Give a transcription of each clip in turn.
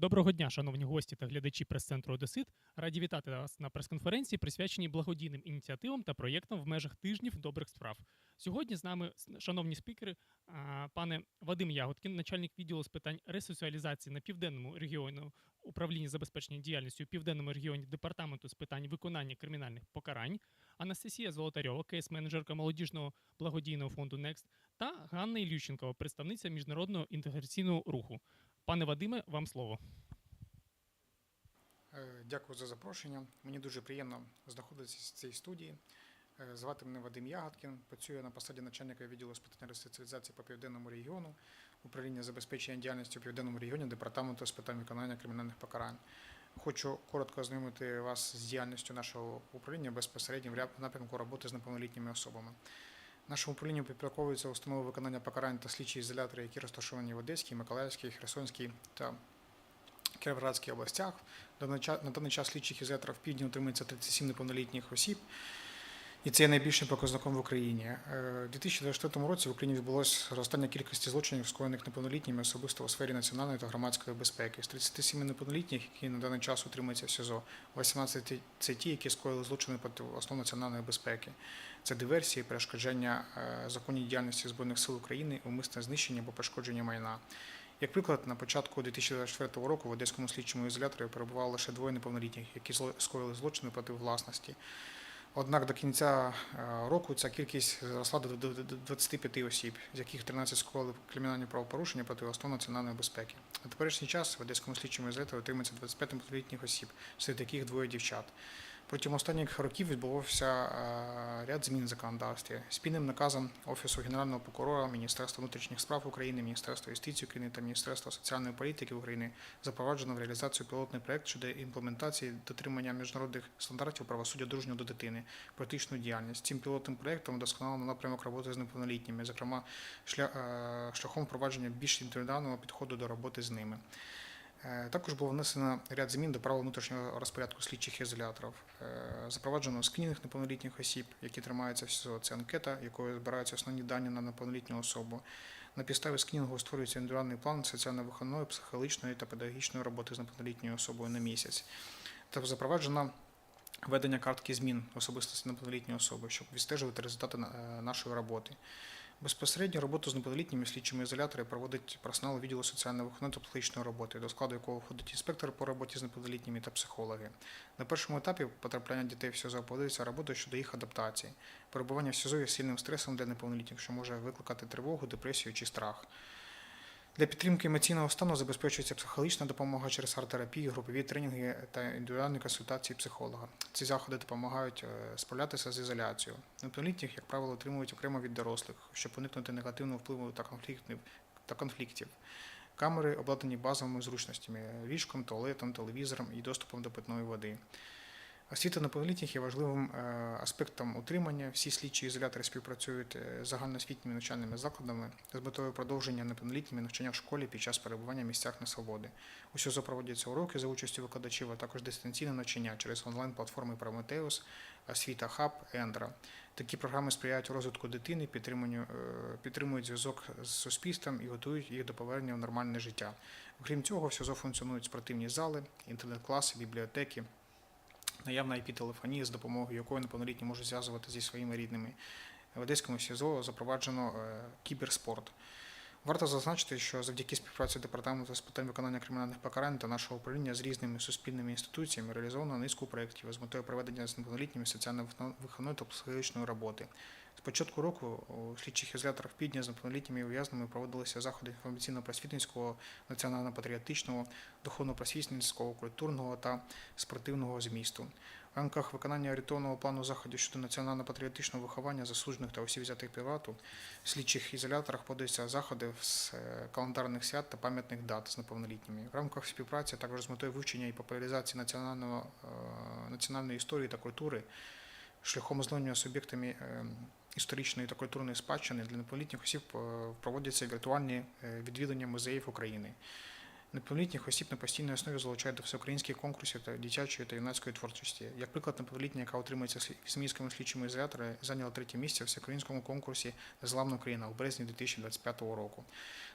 Доброго дня, шановні гості та глядачі прес-центру Одесит. Раді вітати вас на прес-конференції, присвяченій благодійним ініціативам та проєктам в межах тижнів добрих справ. Сьогодні з нами, шановні спікери, пане Вадим Ягодкін, начальник відділу з питань ресоціалізації на південному регіону управління забезпечення діяльністю у південному регіоні департаменту з питань виконання кримінальних покарань, Анастасія Золотарьова, кейс-менеджерка молодіжного благодійного фонду Next та Ганна Ілющенкова, представниця міжнародного інтеграційного руху. Пане Вадиме, вам слово. Е, Дякую за запрошення. Мені дуже приємно знаходитися в цій студії. Е, Звати мене Вадим Ягодкін. Працюю на посаді начальника відділу з питань ресоціалізації по південному регіону, управління забезпечення діяльності у південному регіоні департаменту з питань виконання кримінальних покарань. Хочу коротко ознайомити вас з діяльністю нашого управління безпосередньо в напрямку роботи з неповнолітніми особами. Нашому управлінню підпорядковуються установи виконання покарань та слідчі ізолятори, які розташовані в Одеській, Миколаївській, Херсонській та Кіровоградській областях. На даний час слідчих ізоляторів в півдні утримується 37 неповнолітніх осіб, і це є найбільшим показником в Україні. Е, У 2024 році в Україні відбулося зростання кількості злочинів, скоєних неповнолітніми, особисто у сфері національної та громадської безпеки. З 37 неповнолітніх, які на даний час утримуються в СІЗО, 18 це ті, які скоїли злочини проти основ національної безпеки. Це диверсії, перешкоджання е, законній діяльності Збройних сил України, умисне знищення або пошкодження майна. Як приклад, на початку 2024 року в Одеському слідчому ізоляторі перебувало лише двоє неповнолітніх, які скоїли злочини проти власності. Однак до кінця е, року ця кількість зросла до до- до 25 осіб, з яких 13 скоїли кримінальні правопорушення проти основ національної безпеки. На теперішній час в Одеському слідчому ізоляторі отримується 25 літніх осіб, серед яких двоє дівчат. Протягом останніх років відбувався е, ряд змін в законодавстві. Спільним наказом Офісу Генерального прокурора, Міністерства внутрішніх справ України, Міністерства юстиції України та Міністерства соціальної політики України запроваджено в реалізацію пілотний проект щодо імплементації дотримання міжнародних стандартів правосуддя дружнього до дитини, практичну діяльність. Цим пілотним проектом вдосконалено напрямок роботи з неповнолітніми, зокрема е, шляхом впровадження більш індивідуального підходу до роботи з ними. Е, Також було внесено ряд змін до правил внутрішнього розпорядку слідчих ізоляторів. Е, Запроваджено скринінг неповнолітніх осіб, які тримаються в СІЗО. Це анкета, якою збираються основні дані на неповнолітню особу. На підставі скринінгу створюється індивідуальний план соціально-виховної, психологічної та педагогічної роботи з неповнолітньою особою на місяць. Та запроваджено ведення картки змін особистості неповнолітньої особи, щоб відстежувати результати е, нашої роботи. Безпосередньо роботу з неповнолітніми слідчими ізоляторами проводить персонал відділу соціально-виховної та психологічної роботи, до складу якого входить інспектор по роботі з неповнолітніми та психологи. На першому етапі потрапляння дітей в СІЗО проводиться робота щодо їх адаптації. Перебування в СІЗО є сильним стресом для неповнолітніх, що може викликати тривогу, депресію чи страх. Для підтримки емоційного стану забезпечується психологічна допомога через арт-терапію, групові тренінги та індивідуальні консультації психолога. Ці заходи допомагають е, справлятися з ізоляцією. Неповнолітніх, як правило, отримують окремо від дорослих, щоб уникнути негативного впливу та конфліктів. Та конфліктів. Камери обладнані базовими зручностями ліжком, туалетом, телевізором і доступом до питної води. Освіта неповнолітніх є важливим е, аспектом утримання. Всі слідчі ізолятори співпрацюють е, з загальноосвітніми навчальними закладами з метою продовження неповнолітніми навчання в школі під час перебування в місцях несвободи. У СІЗО проводяться уроки за участю викладачів, а також дистанційне навчання через онлайн-платформи Прометеус, Освіта Хаб, Ендра. Такі програми сприяють розвитку дитини, підтриманню, е, підтримують зв'язок з суспільством і готують їх до повернення в нормальне життя. Окрім цього, в СІЗО функціонують спортивні зали, інтернет-класи, бібліотеки, наявна IP-телефонія, з допомогою якої неповнолітні можуть зв'язувати зі своїми рідними. В Одеському СІЗО запроваджено е, кіберспорт. Варто зазначити, що завдяки співпраці департаменту з питань виконання кримінальних покарань та нашого управління з різними суспільними інституціями реалізовано низку проєктів з метою проведення з неповнолітніми соціально-виховної та психологічної роботи. Початку року у слідчих ізоляторах Підня з неповнолітніми ув'язненими проводилися заходи інформаційно-просвітницького, національно-патріотичного, духовно-просвітницького, культурного та спортивного змісту. В рамках виконання орієнтовного плану заходів щодо національно-патріотичного виховання заслужених та осіб взятих привату в слідчих ізоляторах подаються заходи з е, календарних свят та пам'ятних дат з неповнолітніми. В рамках співпраці також з метою вивчення і популяризації е, національної історії та культури шляхом ознайомлення суб'єктами е, історичної та культурної спадщини для неповнолітніх осіб е, проводяться віртуальні відвідування відвідання музеїв України. Неповнолітніх осіб на постійній основі залучають до всеукраїнських конкурсів та дитячої та юнацької творчості. Як приклад, неповнолітня, яка отримується в слідчими ізоляторі, зайняла третє місце в всеукраїнському конкурсі Незламна Україна у березні 2025 року.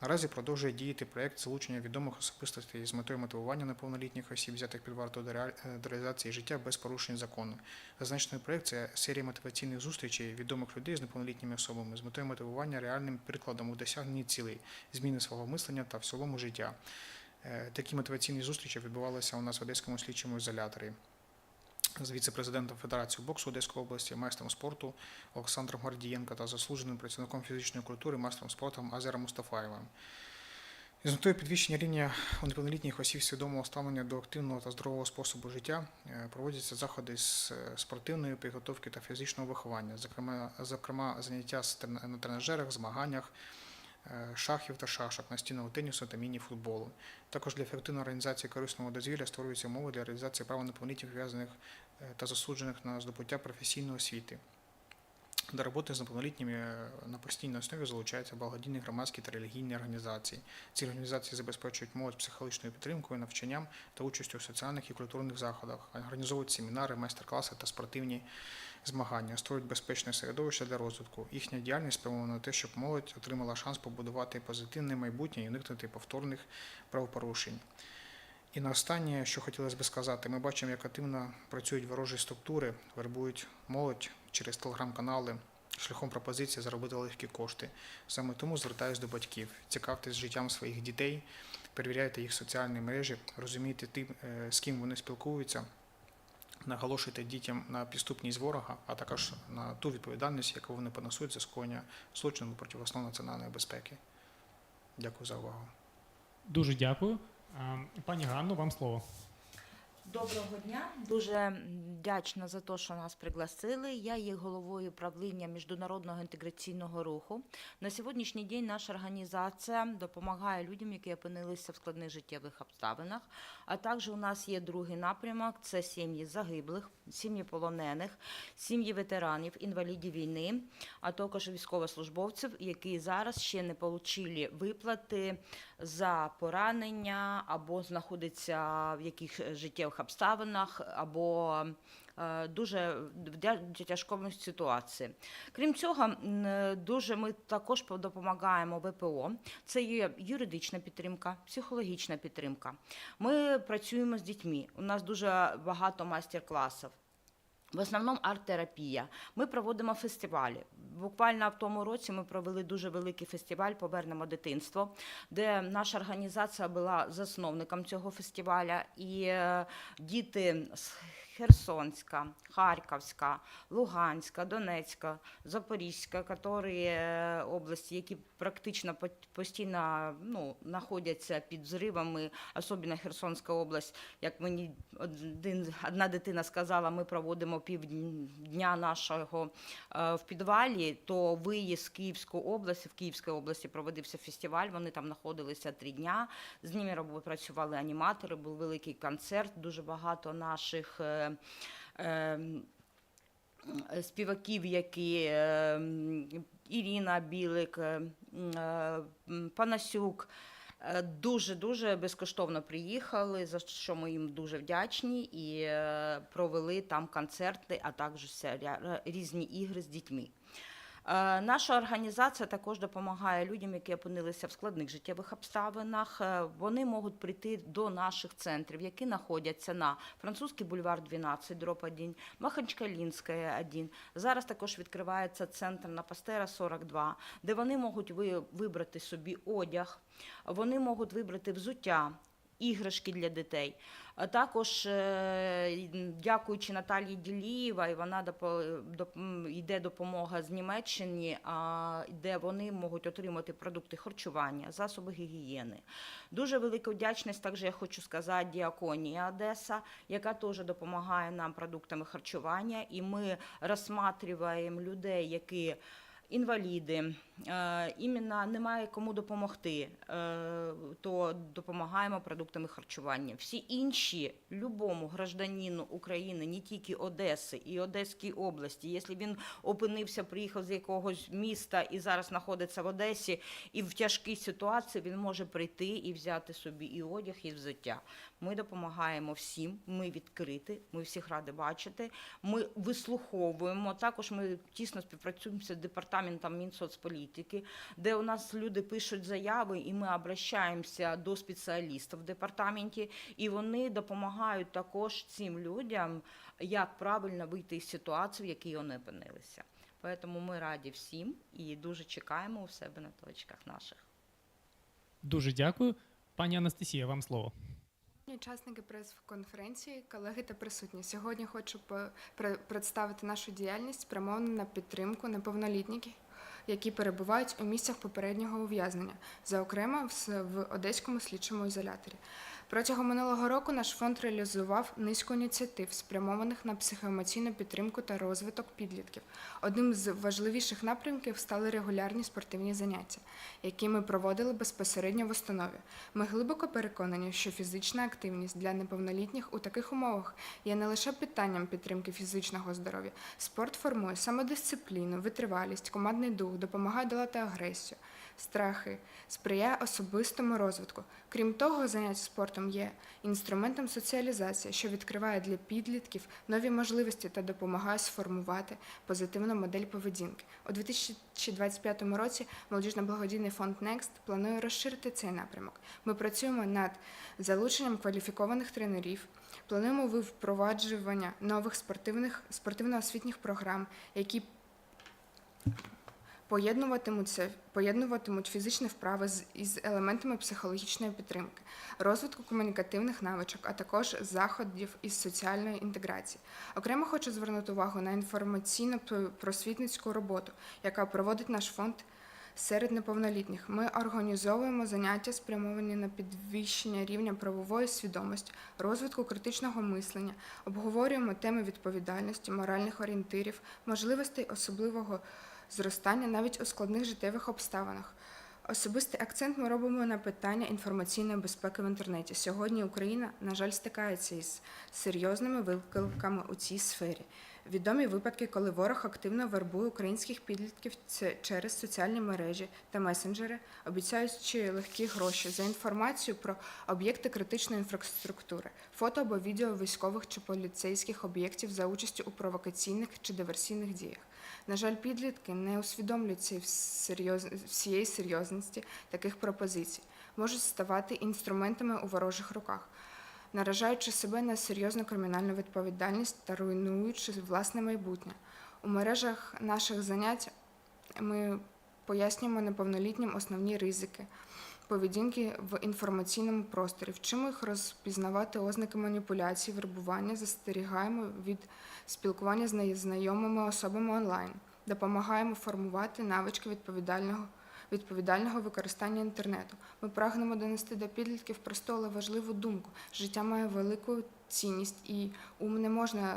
Наразі продовжує діяти проєкт залучення відомих особистостей з метою мотивування неповнолітніх осіб, взятих під варту до е, реалізації життя без порушень закону. Зазначений проєкт це серія мотиваційних зустрічей відомих людей з неповнолітніми особами з метою мотивування реальним прикладом у досягненні цілей, зміни свого мислення та в цілому життя. Е, Такі мотиваційні зустрічі відбувалися у нас в Одеському слідчому ізоляторі з віце-президентом Федерації боксу Одеської області, майстром спорту Олександром Гордієнко та заслуженим працівником фізичної культури, майстром спорту Азером Мустафаєвим. З метою підвищення рівня у неповнолітніх осіб свідомого ставлення до активного та здорового способу життя е, проводяться заходи з е, спортивної підготовки та фізичного виховання, зокрема, зокрема заняття на тренажерах, змаганнях, шахів та шашок, настільного тенісу та міні-футболу. Також для ефективної організації корисного дозвілля створюються умови для реалізації права неповнолітніх в'язаних е, та засуджених на здобуття професійної освіти. До роботи з неповнолітніми е, на постійній основі залучаються благодійні громадські та релігійні організації. Ці організації забезпечують молодь психологічною підтримкою, навчанням та участю у соціальних і культурних заходах, організовують семінари, майстер-класи та спортивні змагання, створюють безпечне середовище для розвитку. Їхня діяльність спрямована на те, щоб молодь отримала шанс побудувати позитивне майбутнє і уникнути повторних правопорушень. І на останнє, що хотілося би сказати, ми бачимо, як активно працюють ворожі структури, вербують молодь через телеграм-канали шляхом пропозиції заробити легкі кошти. Саме тому звертаюся до батьків, цікавтесь життям своїх дітей, перевіряйте їх соціальні мережі, розумійте тим, е, з ким вони спілкуються, наголошуйте дітям на підступність ворога, а також на ту відповідальність, яку вони понесуть за скоєння злочину проти основ національної безпеки. Дякую за увагу. Дуже дякую. Пані Ганно, вам слово. Доброго дня. Дуже вдячна за те, що нас пригласили. Я є головою правління міжнародного інтеграційного руху. На сьогоднішній день наша організація допомагає людям, які опинилися в складних життєвих обставинах. А також у нас є другий напрямок: це сім'ї загиблих, сім'ї полонених, сім'ї ветеранів, інвалідів війни, а також військовослужбовців, які зараз ще не отримали виплати за поранення або знаходяться в яких життєвих обставинах, або е, дуже в тяжкому ситуації. Крім цього, дуже ми також допомагаємо ВПО. Це є юридична підтримка, психологічна підтримка. Ми працюємо з дітьми. У нас дуже багато майстер-класів. В основному арт-терапія. Ми проводимо фестивалі. Буквально в тому році ми провели дуже великий фестиваль Повернемо дитинство, де наша організація була засновником цього фестиваля. І е, діти з Херсонська, Харківська, Луганська, Донецька, Запорізька, які е, області, які практично постійно ну, знаходяться під взривами, особливо Херсонська область, як мені один, одна дитина сказала, ми проводимо півдня нашого е, в підвалі, то виїзд з Київської області, в Київській області проводився фестиваль, вони там знаходилися три дня, з ними працювали аніматори, був великий концерт, дуже багато наших е, співаків, які е, Ірина Білик, е, е, Панасюк, е, дуже-дуже безкоштовно приїхали, за що ми їм дуже вдячні, і е, провели там концерти, а також різні ігри з дітьми. Е, Наша організація також допомагає людям, які опинилися в складних життєвих обставинах. Е, Вони можуть прийти до наших центрів, які знаходяться на Французький бульвар 12, дроп 1, Махачкалінська 1. Зараз також відкривається центр на Пастера 42, де вони можуть вибрати собі одяг, вони можуть вибрати взуття. Іграшки для дітей. А також, е, дякуючи Наталії Ділієвій, вона допо- йде допомога з Німеччини, де вони можуть отримати продукти харчування, засоби гігієни. Дуже велика вдячність, також я хочу сказати, Діаконія Одеса, яка теж допомагає нам продуктами харчування, і ми розсматриваємо людей, які інваліди, е, іменно немає кому допомогти, е, то допомагаємо продуктами харчування. Всі інші, любому гражданину України, не тільки Одеси і Одеської області, якщо він опинився, приїхав з якогось міста і зараз знаходиться в Одесі, і в тяжкій ситуації він може прийти і взяти собі і одяг, і взуття. Ми допомагаємо всім, ми відкриті, ми всіх раді бачити. Ми вислуховуємо. Також ми тісно співпрацюємо з департаментом Мінсоцполітики, де у нас люди пишуть заяви, і ми обращаємося до спеціалістів в департаменті, і вони допомагають також цим людям, як правильно вийти із ситуації, в якій вони опинилися. Тому ми раді всім і дуже чекаємо у себе на точках наших. Дуже дякую. Пані Анастасія, вам слово. Учасники прес-конференції, колеги та присутні. Сьогодні хочу представити нашу діяльність спрямовану на підтримку неповнолітніх, які перебувають у місцях попереднього ув'язнення, зокрема в Одеському слідчому ізоляторі. Протягом минулого року наш фонд реалізував низку ініціатив, спрямованих на психоемоційну підтримку та розвиток підлітків. Одним з важливіших напрямків стали регулярні спортивні заняття, які ми проводили безпосередньо в установі. Ми глибоко переконані, що фізична активність для неповнолітніх у таких умовах є не лише питанням підтримки фізичного здоров'я. Спорт формує самодисципліну, витривалість, командний дух, допомагає долати агресію, страхи, сприяє особистому розвитку. Крім того, заняття спортом є інструментом соціалізації, що відкриває для підлітків нові можливості та допомагає сформувати позитивну модель поведінки. У 2025 році молодіжно благодійний фонд Next планує розширити цей напрямок. Ми працюємо над залученням кваліфікованих тренерів. Плануємо впроваджування нових спортивних спортивно-освітніх програм, які поєднуватимуться, поєднуватимуть фізичні вправи з із елементами психологічної підтримки, розвитку комунікативних навичок, а також заходів із соціальної інтеграції. Окремо хочу звернути увагу на інформаційно-просвітницьку роботу, яка проводить наш фонд серед неповнолітніх. Ми організовуємо заняття, спрямовані на підвищення рівня правової свідомості, розвитку критичного мислення, обговорюємо теми відповідальності, моральних орієнтирів, можливостей особливого зростання навіть у складних життєвих обставинах. Особистий акцент ми робимо на питання інформаційної безпеки в інтернеті. Сьогодні Україна, на жаль, стикається із серйозними викликами у цій сфері. Відомі випадки, коли ворог активно вербує українських підлітків через соціальні мережі та месенджери, обіцяючи легкі гроші за інформацію про об'єкти критичної інфраструктури, фото або відео військових чи поліцейських об'єктів за участю у провокаційних чи диверсійних діях. На жаль, підлітки не усвідомлюють цієї серйоз- всієї серйозності таких пропозицій, можуть ставати інструментами у ворожих руках, наражаючи себе на серйозну кримінальну відповідальність та руйнуючи власне майбутнє. У мережах наших занять ми пояснюємо неповнолітнім основні ризики поведінки в інформаційному просторі, вчимо їх розпізнавати ознаки маніпуляцій, вербування, застерігаємо від спілкування з незнайомими особами онлайн, допомагаємо формувати навички відповідального. Відповідального використання інтернету. Ми прагнемо донести до підлітків просту, але важливу думку. Життя має велику цінність, і ум не можна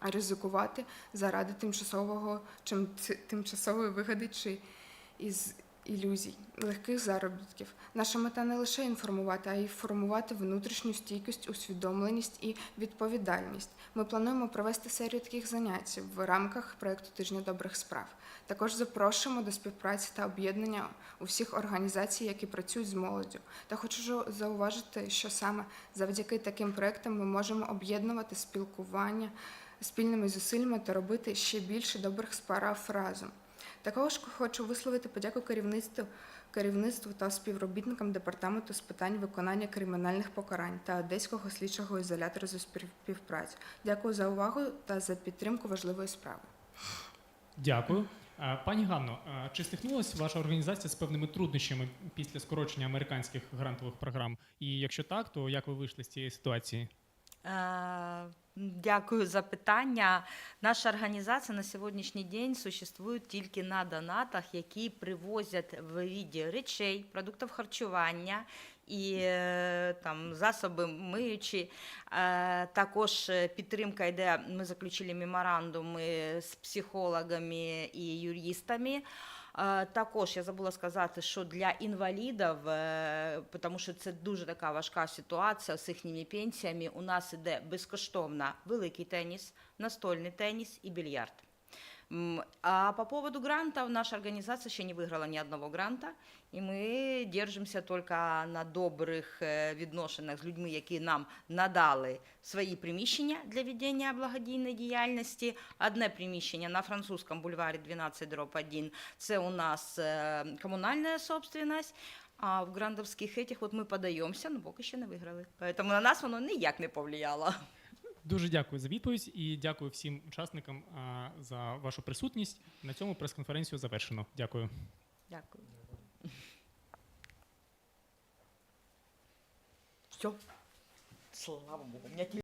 ризикувати заради тимчасового чим тимчасової вигоди чи із ілюзій, легких заробітків. Наша мета не лише інформувати, а й формувати внутрішню стійкість, усвідомленість і відповідальність. Ми плануємо провести серію таких занять в рамках проєкту Тижня добрих справ. Також запрошуємо до співпраці та об'єднання усіх організацій, які працюють з молоддю. Та хочу зауважити, що саме завдяки таким проектам ми можемо об'єднувати спілкування спільними зусиллями та робити ще більше добрих справ разом. Також хочу висловити подяку керівництву, керівництву та співробітникам департаменту з питань виконання кримінальних покарань та Одеського слідчого ізолятора за співпрацю. Дякую за увагу та за підтримку важливої справи. Дякую. Пані Ганно, чи стикнулася ваша організація з певними труднощами після скорочення американських грантових програм? І якщо так, то як ви вийшли з цієї ситуації? Е, Дякую за питання. Наша організація на сьогоднішній день существує тільки на донатах, які привозять в виді речей, продуктів харчування і е, там засоби миючі. Е, Також підтримка йде. Ми заключили меморандуми з психологами і юристами. Також я забула сказати, що для інвалідів, е, тому що це дуже така важка ситуація з їхніми пенсіями, у нас іде безкоштовно великий теніс, настольний теніс і більярд. М, А по поводу грантов, наша организация еще не выиграла ни одного гранта, и мы держимся только на добрих е, відношеннях з людьми, які нам надали свої приміщення для ведення благодійної діяльності. Одне приміщення на французькому бульварі 12 дроб 1 – це у нас е, комунальна собственность, а в грандовських этих от ми подаємося, але поки ще не виграли. Тому на нас воно ніяк не повлияло. Дуже дякую за відповідь і дякую всім учасникам а, за вашу присутність. На цьому прес-конференцію завершено. Дякую. Дякую. Все. Слава Богу,